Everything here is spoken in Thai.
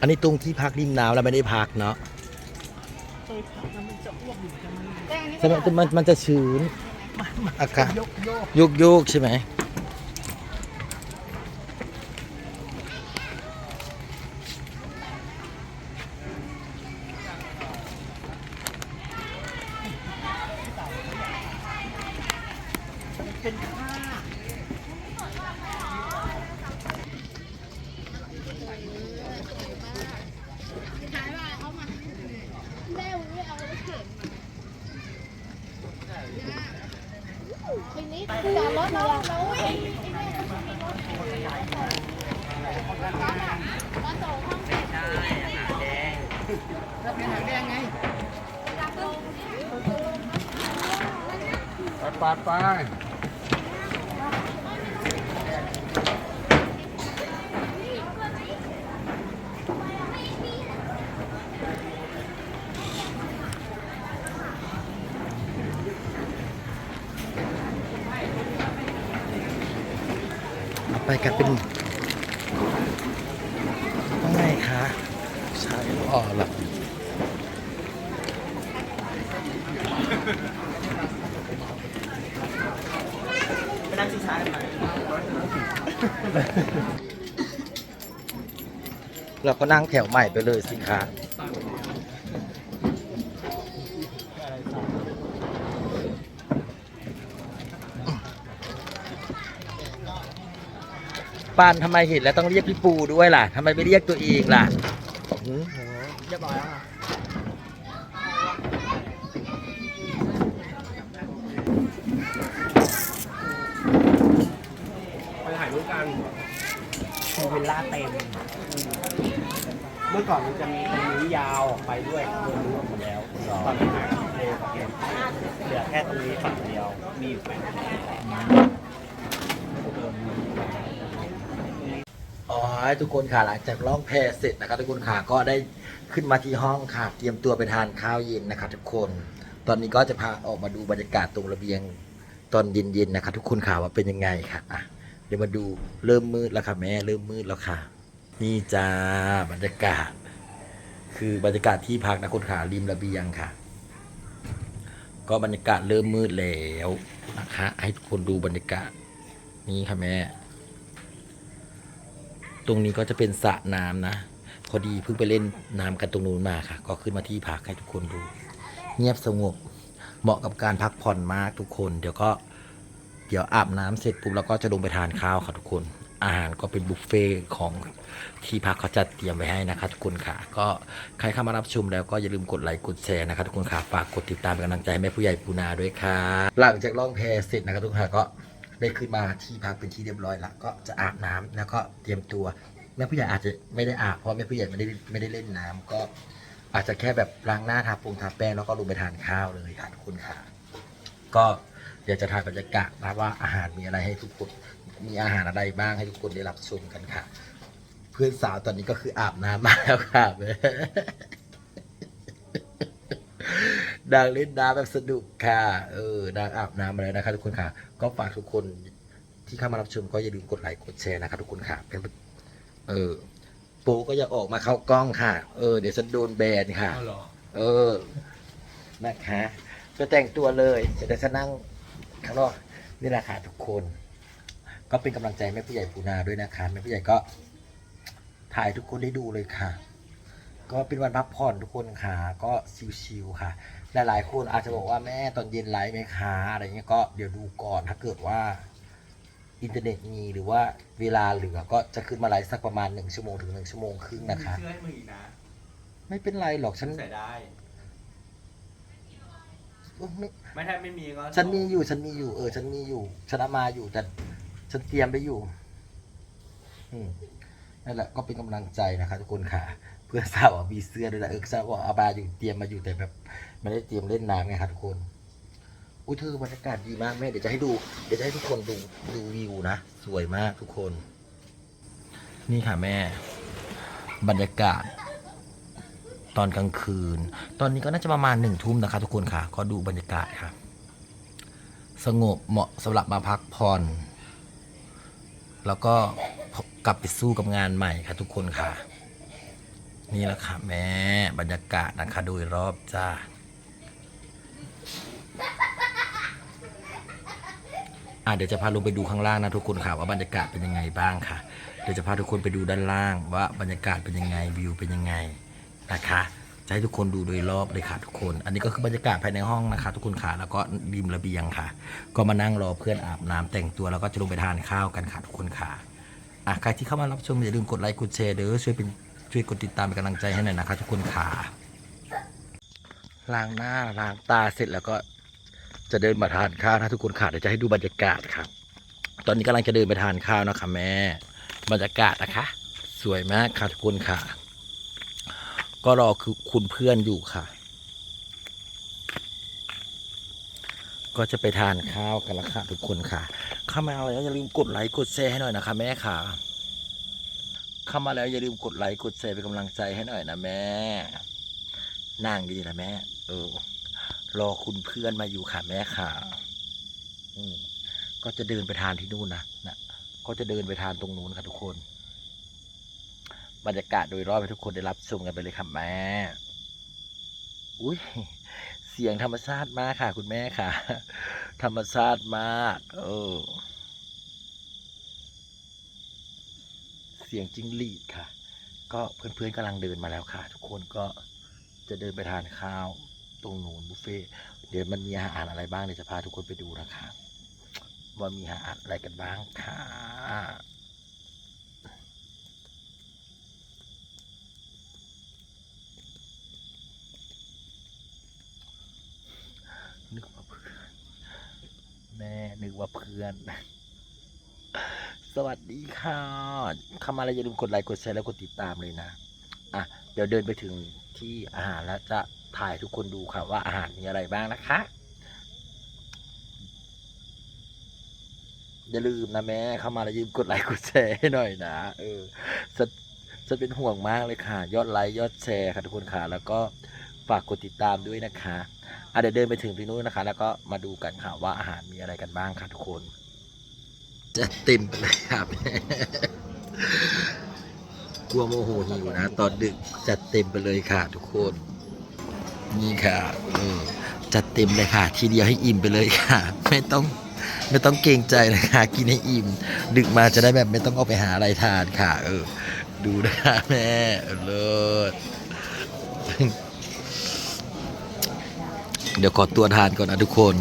อันนี้ตรงที่พักริมน้ำแล้วไม่ได้พักเนาะเคยพักแล้วมันจะอ้วกอยู่กันมันใช่ไหมมันมันจะชื้นอากาศยกโยกโยกโยกใช่ไหมเป็นผ้าที นี้จอดรถแล้วแล้วอุ้ยแล้วเป็นหางแดงไงไปไปไป ไปกันเป็นว่าไงคะใช่อ๋อหลับไปนั่งชิงช้ากันไหมเราก็นั่งแถวใหม่ไปเลยสิคะ ปานทำไมเห็นแล้วต้องเรียกพี่ปูด้วยล่ะทำไมไม่เรียกตัวเองล่ะหืมเรียบร้อยแล้วค่ะไปถ่ายรูปกันคือวิลล่าเต็ม เมื่อก่อนมันจะมีตรงนี้ยาวออกไปด้วยรวมรวมหมดแล้วตอนนี้หายเร็วเปลี่ยนเหลือแค่ตรงนี้ฝั่งเดียว มีอยู่แปด อ๋อทุกคนค่ะหลังจากล่องแพลงเสร็จนะครับทุกคนค่ะก็ได้ขึ้นมาที่ห้องค่ะ เตรียมตัวไปทานข้าวเย็นนะคะทุกคน ตอนนี้ก็จะพาออกมาดูบรรยากาศตรงระเบียงตอนเย็นๆนะคะทุกคนค่ะว่าเป็นยังไงค่ะอะเดี๋ยวมาดูเริ่มมืดแล้วค่ะแม่เริ่มมืดแล้วค่ะ นี่จ้าบรรยากาศ คือบรรยากาศที่พักนะคุณขาริมระเบียงค่ะ ก็บรรยากาศเริ่มมืดแล้วนะคะ ให้ทุกคนดูบรรยากาศ นี่ค่ะแม่ ตรงนี้ก็จะเป็นสระน้ำนะพอดีเพิ่งไปเล่นน้ำกันตรงนู้นมาค่ะ ก็ขึ้นมาที่พักให้ทุกคนดู เงียบสงบเหมาะกับการพักผ่อนมากทุกคน เดี๋ยวก็เดี๋ยวอาบน้ำเสร็จปุ๊บเราก็จะลงไปทานข้าวค่ะทุกคน อาหารก็เป็นบุฟเฟ่ของที่พักเขาจัดเตรียมไว้ให้นะคะทุกคนค่ะ ก็ใครเข้ามารับชมแล้วก็อย่าลืมกดไลค์กดแชร์นะคะทุกคนค่ะฝากกดติดตามเป็นกำลังใจให้แม่ผู้ใหญ่ปูนาด้วยค่ะ หลังจากล่องแพเสร็จนะครับทุกคนค่ะก็ ได้ขึ้นมาที่พักเป็นที่เรียบร้อยแล้วก็จะอาบน้ำแล้วก็เตรียมตัวแม่ผู้ใหญ่อาจจะไม่ได้อาบเพราะแม่ผู้ใหญ่ไม่ได้ไม่ได้เล่นน้ำก็อาจจะแค่แบบล้างหน้าทาปรุงทาแป้งแล้วก็ลงไปทานข้าวเลยค่ะทุกคนค่ะก็เดี๋ยวจะถ่ายบรรยากาศนะว่าอาหารมีอะไรให้ทุกคนมีอาหารอะไรบ้างให้ทุกคนได้รับชมกันค่ะ เพื่อนสาวตอนนี้ก็คืออาบน้ำมาแล้วค่ะ นางเล่นน้ำแบบสนุกค่ะ เออนางอาบน้ำมาแล้วนะคะทุกคนค่ะ ก็ฝากทุกคนที่เข้ามารับชมก็อย่าลืมกดไลค์กดแชร์นะคะทุกคนค่ะเป็นเออปูก็อย่าออกมาเข้ากล้องค่ะ เออ เดี๋ยวฉันโดนแบนค่ะเออ นะคะก็แต่งตัวเลยเดี๋ยวจะนั่งข้างนอกนี่แหละค่ะทุกคน ก็เป็นกำลังใจให้แม่ผู้ใหญ่ปูนาด้วยนะคะแม่ผู้ใหญ่ก็ถ่ายทุกคนได้ดูเลยค่ะ ก็เป็นวันพักผ่อนทุกคนค่ะ ก็ชิวๆค่ะ หลายๆคนอาจจะบอกว่าแม่ตอนเย็นไลฟ์ไหมคะอะไรเงี้ยก็เดี๋ยวดูก่อนถ้าเกิดว่า อินเทอร์เน็ตมีหรือว่าเวลาเหลือก็จะขึ้นมาไลฟ์สักประมาณหนึ่งชั่วโมงถึงหนึ่งชั่วโมงครึ่งนะคะเสื้อให้มึงอีกนะไม่เป็นไรหรอกฉันใส่ได้ ไม่ ไม่ถ้าไม่มีก็ฉันมีอยู่ฉันมีอยู่เออ ฉันมีอยู่ฉันเอามาอยู่แต่ฉันเตรียมไปอยู่ อืมนั่นแหละก็เป็นกำลังใจนะคะ ทุกคนค่ะ เพื่อนสาวอะมีเสื้อด้วยแหละเออสาวอกเอามาอยู่เตรียมมาอยู่แต่แบบไม่ได้เตรียมเล่นน้ำไงค่ะทุกคนอุ้ยเธอบรรยากาศดีมากแม่เดี๋ยวจะให้ดูเดี๋ยวจะให้ทุกคนดูดูวิวนะสวยมากทุกคน นี่ค่ะแม่ บรรยากาศ ตอนกลางคืน ตอนนี้ก็น่าจะประมาณหนึ่งทุ่มนะคะ ทุกคนค่ะก็ดูบรรยากาศค่ะ สงบเหมาะสำหรับมาพักผ่อนแล้วก็กลับไปสู้กับงานใหม่ค่ะทุกคนค่ะ นี่แหละค่ะแม่บรรยากาศนะคะโดยรอบจ้าอะเดี๋ยวจะพาลงไปดูข้างล่างนะทุกคนค่ะว่าบรรยากาศเป็นยังไงบ้างค่ะ เดี๋ยวจะพาทุกคนไปดูด้านล่างว่าบรรยากาศเป็นยังไงวิวเป็นยังไงนะคะจะให้ทุกคนดูโดยรอบเลยค่ะทุกคน อันนี้ก็คือบรรยากาศภายในห้องนะคะ ทุกคนค่ะแล้วก็ริมระเบียงค่ะ ก็มานั่งรอเพื่อนอาบน้ำแต่งตัวแล้วก็จะลงไปทานข้าวกันค่ะทุกคนค่ะอะใครที่เข้ามารับชมอย่าลืมกดไลค์กดแชร์เด้อช่วยเป็น ช่วยกดติดตามเป็นกำลังใจให้หน่อยนะคะทุกคนค่ะล้างหน้าล้างตาเสร็จแล้วก็จะเดินมาทานข้าวนะทุกคนค่ะเดี๋ยวจะให้ดูบรรยากาศครับ ตอนนี้กำลังจะเดินไปทานข้าวนะคะแม่ บรรยากาศนะคะ สวยมากค่ะทุกคนค่ะ ก็รอคือคุณเพื่อนอยู่ค่ะ ก็จะไปทานข้าวกันละค่ะทุกคนค่ะ เข้ามาแล้วอย่าลืมกดไลค์กดแชร์ให้หน่อยนะคะแม่ค่ะ เข้ามาแล้วอย่าลืมกดไลค์กดแชร์เป็นกำลังใจให้หน่อยนะแม่นั่งดีนะแม่ เออ รอคุณเพื่อนมาอยู่ค่ะแม่ค่ะอืมก็จะเดินไปทานที่นู่นนะนะก็จะเดินไปทานตรงนู้นค่ะทุกคน บรรยากาศโดยรอบให้ทุกคนได้รับชมกันไปเลยค่ะแม่ อุ้ยเสียงธรรมชาติมากค่ะ คุณแม่ค่ะ ธรรมชาติมาก เออ เสียงจิ้งหรีดค่ะ ก็เพื่อนๆกำลังเดินมาแล้วค่ะ ทุกคนก็จะเดินไปทานข้าวตรงนูนบุฟเฟ่เดี๋ยวมันมีอาหารอะไรบ้างเดี๋ยวจะพาทุกคนไปดูนะคะว่ามีอาหารอะไรกันบ้างค่ะนึกว่าเพื่อน แม่นึกว่าเพื่อน สวัสดีค่ะเข้ามาแล้วอย่าลืมกดไลค์กดแชร์แล้วกดติดตามเลยนะ อะ เดี๋ยวเดินไปถึงที่อาหารแล้วจะถ่ายทุกคนดูค่ะว่าอาหารมีอะไรบ้างนะคะ อย่าลืมนะแม่เข้ามาแล้วอย่าลืมกดไลค์กดแชร์ให้หน่อยนะ เออจะจะเป็นห่วงมากเลยค่ะ ยอดไลค์ยอดแชร์ค่ะทุกคนค่ะ แล้วก็ฝากกดติดตามด้วยนะคะอะเดี๋ยวเดินไปถึงที่นู้นนะคะ แล้วก็มาดูกันค่ะว่าอาหารมีอะไรกันบ้างค่ะทุกคน จะเต็มไปเลยครับ กลัวโมโหหิวนะ ตอนดึกจัดเต็มไปเลยค่ะทุกคน นี่ค่ะเออจัดเต็มเลยค่ะ ทีเดียวให้อิ่มไปเลยค่ะ ไม่ต้องไม่ต้องเกรงใจนะคะ กินให้อิ่ม ดึกมาจะได้แบบไม่ต้องเอาไปหาอะไรทานค่ะ เออ ดูนะคะแม่เออเลิศเดี๋ยวขอตัวทานก่อนนะทุกคน